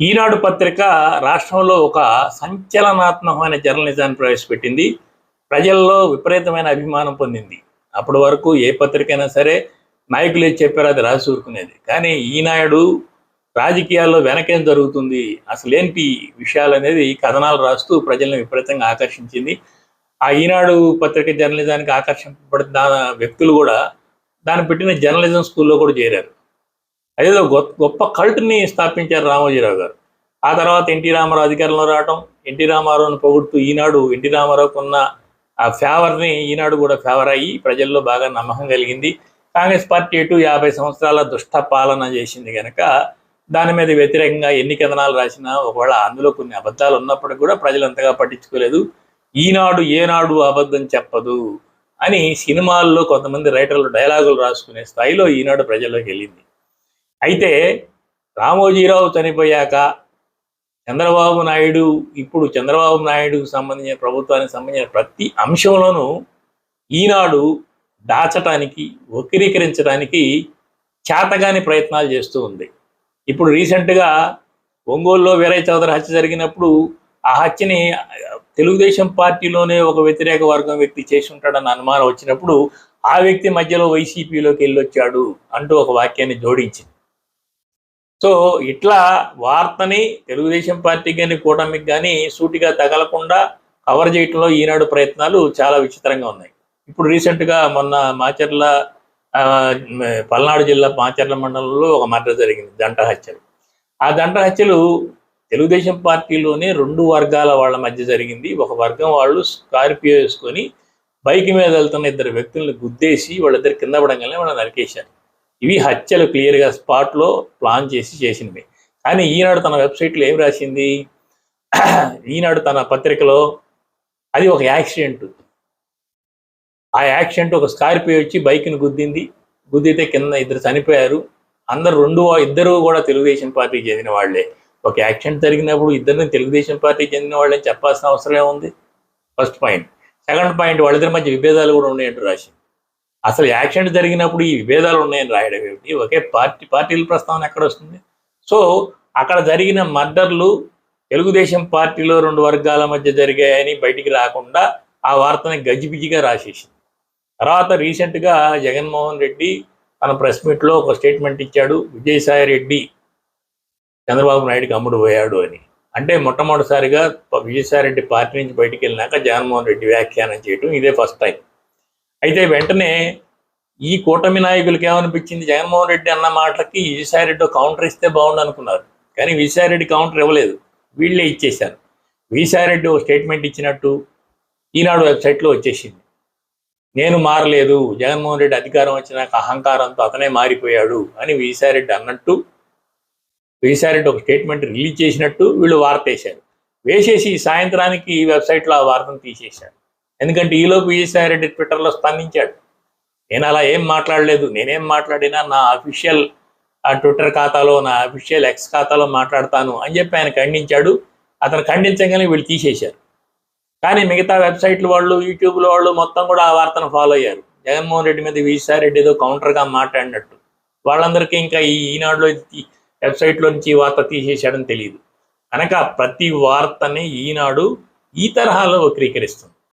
ఈనాడు పత్రిక రాష్ట్రంలో ఒక సంచలనాత్మకమైన జర్నలిజాన్ని ప్రవేశపెట్టింది. ప్రజల్లో విపరీతమైన అభిమానం పొందింది. అప్పటి వరకు ఏ పత్రిక అయినా సరే నాయకులు ఏది చెప్పారో అది రాసి ఊరుకునేది. కానీ ఈనాడు రాజకీయాల్లో వెనకేం జరుగుతుంది? అసలు ఏంటి విషయాలు అనేది కథనాలు రాస్తూ ప్రజల్ని విపరీతంగా ఆకర్షించింది. ఆ ఈనాడు పత్రిక జర్నలిజానికి ఆకర్షింపబడిన వ్యక్తులు కూడా దాన్ని పెట్టిన జర్నలిజం స్కూల్లో కూడా చేరారు. అదేదో గొప్ప గొప్ప కల్ట్ని స్థాపించారు రామోజీరావు గారు. ఆ తర్వాత ఎన్టీ రామారావు అధికారంలో రావటం ఎన్టీ రామారావుని పొగుడుతూ ఈనాడు ఎన్టీ రామారావుకు ఉన్న ఆ ఫేవర్ని ఈనాడు కూడా ఫేవర్ అయ్యి ప్రజల్లో బాగా నమ్మకం కలిగింది. కాంగ్రెస్ పార్టీ ఎటు యాభై సంవత్సరాల దుష్ట పాలన చేసింది కనుక దాని మీద వ్యతిరేకంగా ఎన్ని కథనాలు రాసినా ఒకవేళ అందులో కొన్ని అబద్ధాలు ఉన్నప్పటికీ కూడా ప్రజలు అంతగా పట్టించుకోలేదు. ఈనాడు ఏనాడు అబద్ధం చెప్పదు అని సినిమాల్లో కొంతమంది రైటర్లు డైలాగులు రాసుకునే స్థాయిలో ఈనాడు ప్రజల్లోకి వెళ్ళింది. అయితే రామోజీరావు చనిపోయాక చంద్రబాబు నాయుడు ఇప్పుడు చంద్రబాబు నాయుడుకు సంబంధించిన ప్రభుత్వానికి సంబంధించిన ప్రతి అంశంలోనూ ఈనాడు దాచటానికి వక్రీకరించడానికి చేతగాని ప్రయత్నాలు చేస్తూ ఉంది. ఇప్పుడు రీసెంట్గా ఒంగోలులో వీరయ్య చౌదరి హత్య జరిగినప్పుడు ఆ హత్యని తెలుగుదేశం పార్టీలోనే ఒక వ్యతిరేక వర్గం వ్యక్తి చేసి ఉంటాడన్న అనుమానం వచ్చినప్పుడు ఆ వ్యక్తి మధ్యలో వైసీపీలోకి వెళ్ళొచ్చాడు అంటూ ఒక వాక్యాన్ని జోడించింది. సో ఇట్లా వార్తని తెలుగుదేశం పార్టీ కానీ కూటమికి కానీ సూటిగా తగలకుండా కవర్ చేయటంలో ఈనాడు ప్రయత్నాలు చాలా విచిత్రంగా ఉన్నాయి. ఇప్పుడు రీసెంట్గా మొన్న మాచర్ల పల్నాడు జిల్లా మాచర్ల మండలంలో ఒక మర్డర్ జరిగింది దంట హత్యలు. ఆ దంట హత్యలు తెలుగుదేశం పార్టీలోనే రెండు వర్గాల వాళ్ళ మధ్య జరిగింది. ఒక వర్గం వాళ్ళు స్కార్పియో వేసుకొని బైక్ మీద వెళ్తున్న ఇద్దరు వ్యక్తులను గుద్దేసి వాళ్ళిద్దరు కింద పడంగానే వాళ్ళని నరికేశారు. ఇవి హత్యలు క్లియర్గా స్పాట్లో ప్లాన్ చేసి చేసినవి. కానీ ఈనాడు తన వెబ్సైట్లో ఏం రాసింది? ఈనాడు తన పత్రికలో అది ఒక యాక్సిడెంట్. ఆ యాక్సిడెంట్ ఒక స్కార్పియో వచ్చి బైక్ని గుద్దింది. గుద్దితే కింద ఇద్దరు చనిపోయారు. అందరు రెండు ఇద్దరు కూడా తెలుగుదేశం పార్టీకి చెందిన వాళ్ళే. ఒక యాక్సిడెంట్ జరిగినప్పుడు ఇద్దరిని తెలుగుదేశం పార్టీకి చెందిన వాళ్ళని చెప్పాల్సిన అవసరం ఏముంది? First point. సెకండ్ పాయింట్ వాళ్ళిద్దరి మధ్య విభేదాలు కూడా ఉన్నాయంటూ రాసి అసలు యాక్సిడెంట్ జరిగినప్పుడు ఈ విభేదాలు ఉన్నాయని రాయడం ఏమిటి? ఒకే పార్టీ పార్టీల ప్రస్తావన ఎక్కడ వస్తుంది? సో అక్కడ జరిగిన మర్డర్లు తెలుగుదేశం పార్టీలో రెండు వర్గాల మధ్య జరిగాయని బయటికి రాకుండా ఆ వార్తని గజిబిజిగా రాసేసింది. తర్వాత రీసెంట్గా జగన్మోహన్ రెడ్డి తన ప్రెస్ మీట్లో ఒక స్టేట్మెంట్ ఇచ్చాడు విజయసాయి రెడ్డి చంద్రబాబు నాయుడుకి అమ్ముడు పోయాడు అని. అంటే మొట్టమొదటిసారిగా విజయసాయి రెడ్డి పార్టీ నుంచి బయటికి వెళ్ళినాక జగన్మోహన్ రెడ్డి వ్యాఖ్యానం చేయడం ఇదే ఫస్ట్ టైం. అయితే వెంటనే ఈ కూటమి నాయకులకి ఏమనిపించింది? జగన్మోహన్ రెడ్డి అన్న మాటలకి విజయసాయి రెడ్డి కౌంటర్ ఇస్తే బాగుండు అనుకున్నారు కానీ విజయసాయి రెడ్డి కౌంటర్ ఇవ్వలేదు. వీళ్ళే ఇచ్చేశారు. విజయసాయి రెడ్డి ఒక స్టేట్మెంట్ ఇచ్చినట్టు ఈనాడు వెబ్సైట్లో వచ్చేసింది. నేను మారలేదు. జగన్మోహన్ రెడ్డి అధికారం వచ్చినాక అహంకారంతో అతనే మారిపోయాడు అని విజయసాయి రెడ్డి అన్నట్టు విజయసాయి రెడ్డి ఒక స్టేట్మెంట్ రిలీజ్ చేసినట్టు వీళ్ళు వార్త వేశారు. వేసేసి సాయంత్రానికి ఈ వెబ్సైట్లో ఆ వార్తను తీసేశారు. ఎందుకంటే ఈలోపు విజయసాయి రెడ్డి ట్విట్టర్లో స్పందించాడు. నేను అలా ఏం మాట్లాడలేదు. నేనేం మాట్లాడినా నా అఫీషియల్ ఆ ట్విట్టర్ ఖాతాలో నా అఫీషియల్ ఎక్స్ ఖాతాలో మాట్లాడతాను అని చెప్పి ఆయన ఖండించాడు. అతను ఖండించగానే వీళ్ళు తీసేశారు. కానీ మిగతా వెబ్సైట్లు వాళ్ళు యూట్యూబ్లో వాళ్ళు మొత్తం కూడా ఆ వార్తను ఫాలో అయ్యారు. జగన్మోహన్ రెడ్డి మీద విజయసాయి రెడ్డి ఏదో కౌంటర్గా మాట్లాడినట్టు. వాళ్ళందరికీ ఇంకా ఈ ఈనాడులో వెబ్సైట్లో నుంచి ఈ వార్త తీసేశాడని తెలియదు కనుక ప్రతి వార్తని ఈనాడు ఈ తరహాలో వక్రీకరిస్తుంది.